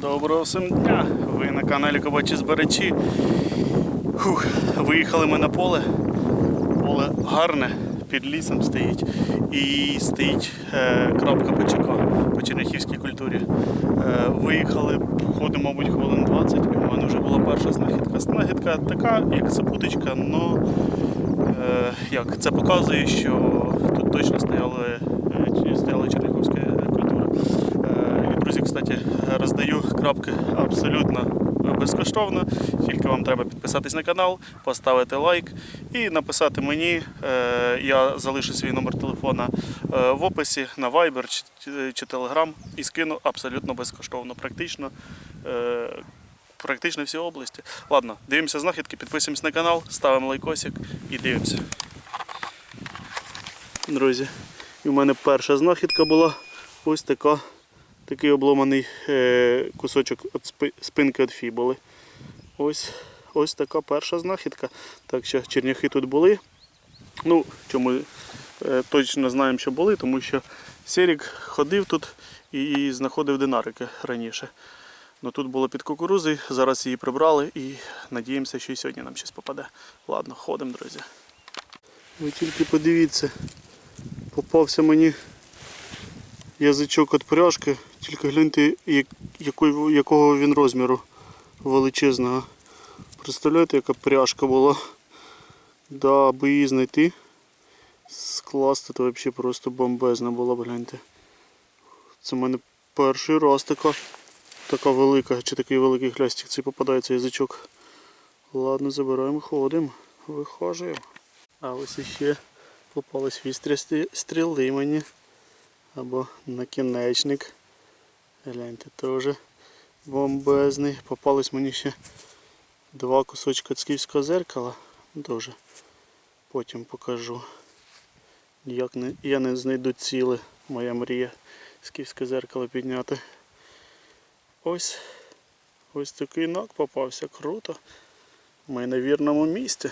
Доброго всім дня! Ви на каналі Кобачі Зберечі. Фух, виїхали ми на поле. Поле гарне, під лісом стоїть. І стоїть е, крапка ПЧК по черняхівській культурі. Е, виїхали, ходимо, мабуть, хвилин 20, і в мене вже була перша знахідка. Знахідка така, як запуточка, але е, як, це показує, що тут точно стояли, е, стояла черняхівська культура. Е, І, друзі, кстати, роздаю крапки абсолютно безкоштовно. Тільки вам треба підписатись на канал, поставити лайк і написати мені. Е, Я залишу свій номер телефона е, в описі на Viber чи, Telegram і скину абсолютно безкоштовно. Практично. е, Практично всі області. Ладно, дивимося знахідки, підписуємось на канал, ставимо лайкосик і дивимося. Друзі, і в мене перша знахідка була ось така, такий обломаний е, кусочок від спинки від фібули. Ось, ось така перша знахідка. Так що черняхи тут були. Ну, чому е, точно знаємо, що були, тому що Серік ходив тут і знаходив динарики раніше. Ну тут було під кукурузою, зараз її прибрали і надіємося, що і сьогодні нам щось попаде. Ладно, ходимо, друзі. Ви тільки подивіться, попався мені язичок від пряжки, тільки гляньте, як- якої- якого він розміру величезного. Представляєте, яка пряжка була? Да, аби її знайти, скласти, то взагалі просто бомбезна була, гляньте. Це в мене перший раз така, така велика, чи такий великий хлястик цей попадається язичок. Ладно, забираємо, ходимо, вихожуємо. А ось іще попались вістря стріли мені. Або накінечник. Гляньте, теж бомбезний. Попались мені ще два кусочка цківського зеркала. Дуже. Потім покажу. Як не, я не знайду ціле. Моя мрія скіфське зеркало підняти. Ось. Ось такий нак попався. Круто. Ми на вірному місці.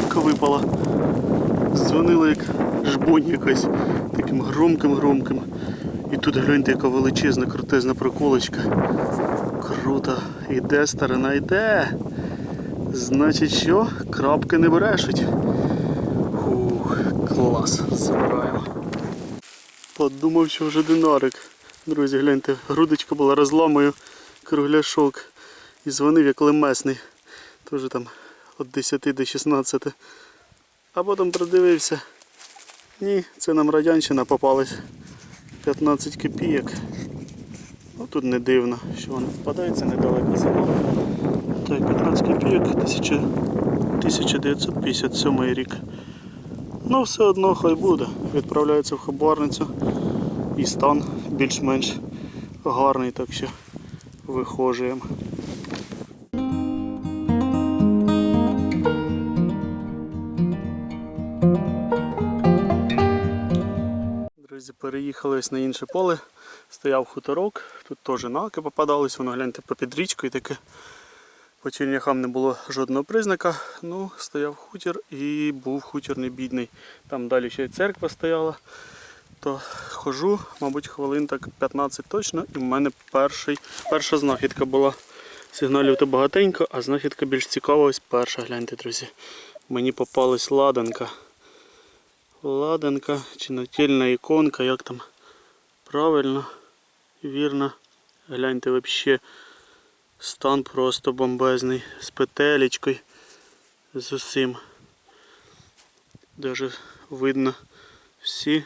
Цікаво, випала. Дзвонила як жбонь якась таким громким-громким. І тут гляньте, яка величезна, крутезна проколочка. Круто. Іде старина, йде. Значить що? Крапки не брешуть. Ух, клас. Забираємо. Подумав, що вже динарик. Друзі, гляньте, грудочка була розламою, кругляшок. І дзвонив як лемесний. Теж там від 10 до 16. А потім продивився. Ні, це нам радянщина попалась. 15 копійок. Ну тут не дивно, що воно впадається недалеко село. Так, 15 копійок 1957 рік. Ну все одно хай буде. Відправляється в хабарницю. І стан більш-менш гарний, так що вихожуємо. Друзі, переїхали ось на інше поле. Стояв хуторок, тут теж наки попадались, воно гляньте попід річкою таке. По черняхам не було жодного признака. Ну, стояв хутір і був хутір не бідний. Там далі ще й церква стояла. То хожу, мабуть, хвилин так 15 точно, і в мене перший, перша знахідка була. Сигналів то багатенько, а знахідка більш цікава, ось перша, гляньте, друзі. Мені попалась ладанка. Ладанка чи нательна іконка, як там правильно, вірно. Гляньте взагалі стан просто бомбезний. З петелечкою, з усім. Даже видно всі,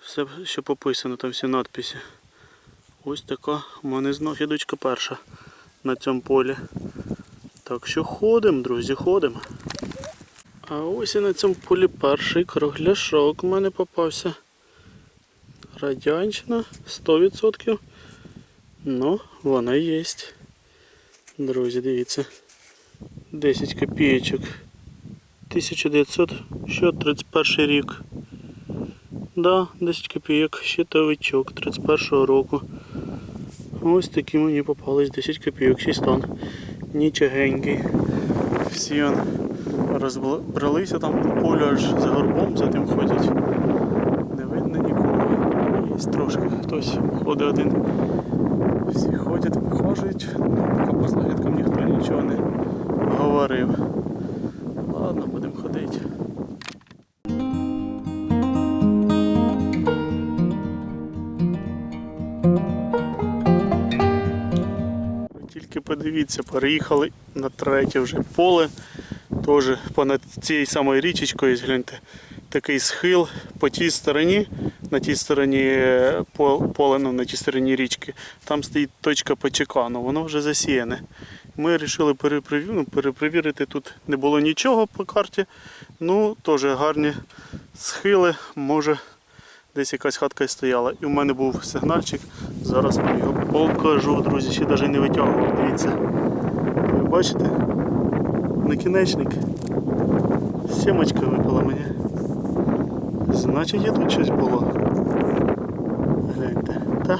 все, що пописано, там всі надписи. Ось така у мене знахідочка перша на цьому полі. Так що ходимо, друзі, ходимо. А ось і на цьому полі перший кругляшок у мене попався. Радянщина 100%. Ну, вона є. Друзі, дивіться. 10 копійочок. 1931 рік. Да, 10 копійок, щитовичок 31 року. Ось такі мені попались 10 копійок, 6 тонн. Нічогенький. Всі он розбралися там по полю аж за горбом, за тим ходять. Не видно нікого. Є трошки хтось ходить один. Всі ходять, виходять. Ну, поки по знахідкам ніхто нічого не говорив. Ладно, будемо ходити. Тільки подивіться, переїхали на третє вже поле. Теж понад цією самою річечкою, гляньте, такий схил по тій стороні, на тій стороні е, поле, ну, на тій стороні річки, там стоїть точка ПЧК, ну воно вже засіяне. Ми вирішили ну, перепровірити, тут не було нічого по карті. Ну, теж гарні схили, може десь якась хатка і стояла. І в мене був сигнальчик. Зараз вам його покажу, друзі, ще навіть не витягував. Дивіться. Ви бачите? Накінечник. Сімочка випала мені. Значить і тут щось було. Гляньте. Та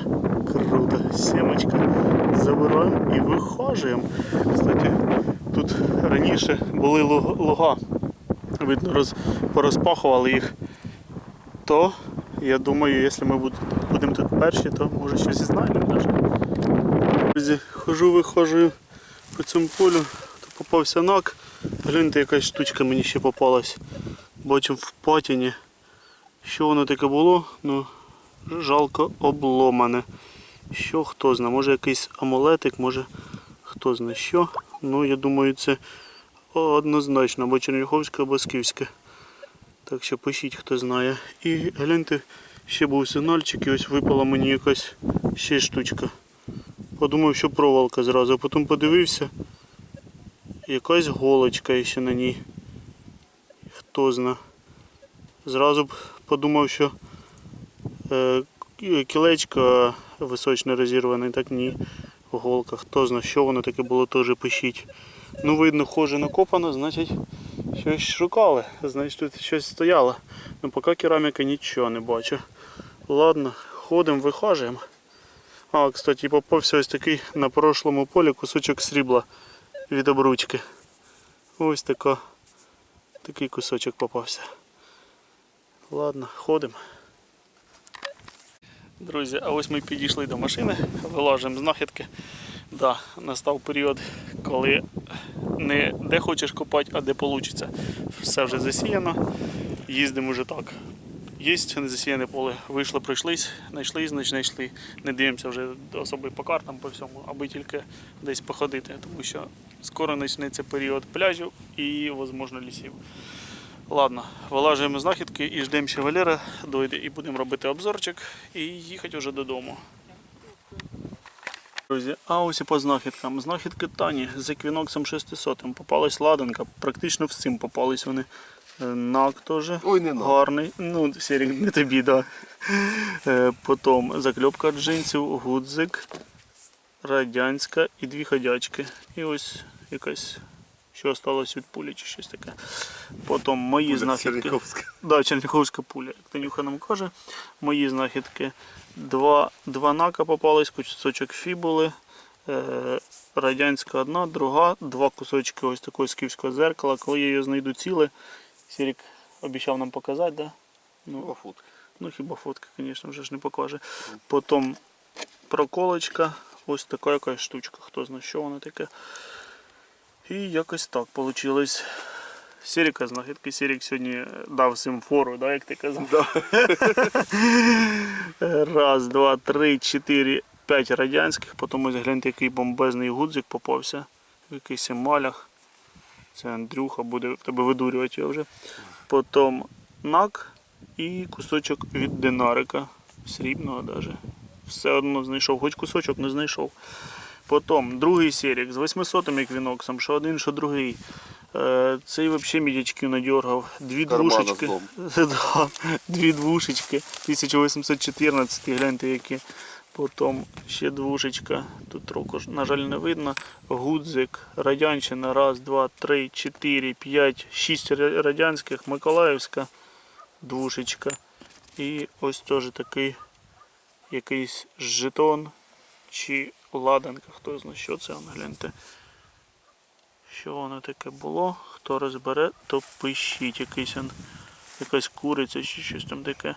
круто. Сімочка. Забираємо і вихожуємо. Кстати, тут раніше були луга. Видно, роз, порозпахували їх. То я думаю, якщо ми будемо тут перші, то може щось і знайдемо. Друзі, хожу, виходжу по цьому полю, попався нак. Гляньте, якась штучка мені ще попалась. Бачимо в патіні. Що воно таке було? Ну, жалко обломане. Що хто знає, може якийсь амулетик, може хто знає що. Ну, я думаю, це однозначно, або Черняховське, або Скіфське. Так що пишіть, хто знає. І гляньте, ще був сигнальчик, і ось випала мені якась ще штучка. Подумав, що проволока зразу, а потім подивився. Якась голочка ще на ній. Хто зна. Зразу б подумав, що е, кі- кілечко височно розірване, так ні. Голка. Хто зна, що воно таке було, теж пишіть. Ну, видно, хоже накопано, значить щось шукали. Значить тут щось стояло. Ну поки кераміка нічого не бачу. Ладно, ходимо, вихажуємо. А, кстати, попався ось такий на прошлому полі кусочок срібла від обручки. Ось така, такий кусочок попався. Ладно, ходимо. Друзі, а ось ми підійшли до машини, вилажимо знахідки. Да, настав період, коли не де хочеш копати, а де вийде. Все вже засіяно. Їздимо вже так. Є незасіяне поле. Вийшли, пройшлись, знайшли, значить знайшли. Не дивимося вже особи по картам, по всьому, аби тільки десь походити, тому що скоро почнеться період пляжів і, можливо, лісів. Ладно, вилажуємо знахідки і ждемо, що Валера дойде і будемо робити обзорчик і їхати вже додому. Друзі, а ось і по знахідкам. Знахідки Тані з еквіноксом 600. Попалась ладанка, практично всім попались вони. Е, Нак теж Ой, не гарний. Ну, Серік, не тобі, да. Е, Потім закльопка джинсів, гудзик, радянська і дві ходячки. І ось якась, що осталось від пулі чи щось таке. Потім мої знахідки. Черніковська. Да, Черняховська пуля, як Танюха нам каже. Мої знахідки. Два, два нака попались, кусочок фібули. Е, радянська одна, друга, два кусочки ось такого скіфського зеркала. Коли я її знайду ціле, Сірік обіцяв нам показати, да? Ну, фотки. ну хіба фотка, звісно, вже ж не покаже. Потім проколочка, ось така якась штучка, хто знає, що вона таке. І якось так вийшло. Сіріка знахідки. Сірік сьогодні дав всім фору, да, як ти казав. Раз, два, три, чотири, п'ять радянських. Потім ось гляньте, який бомбезний гудзик попався. В якийсь емалях. Це Андрюха буде тебе видурювати його вже. Потім нак і кусочок від динарика. Срібного навіть. Все одно знайшов, хоч кусочок не знайшов. Потім другий серік з 800 еквіноксом, що один, що другий. Е, Цей взагалі мідячків надергав. Дві двушечки. дві двушечки. 1814, гляньте які. Потім ще двушечка. Тут року, на жаль, не видно. Гудзик, Радянщина, раз, два, три, чотири, п'ять, шість ра- радянських, Миколаївська, двушечка. І ось теж такий якийсь жетон чи ладанка, хто знає, що це, он, гляньте. Що воно таке було? Хто розбере, то пишіть якийсь он, якась куриця чи щось там таке.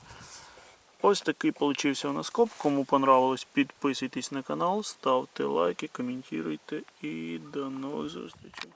Ось такий получився у нас коп. Кому понравилось, підписуйтесь на канал, ставте лайки, коментуйте і до нових зустрічей.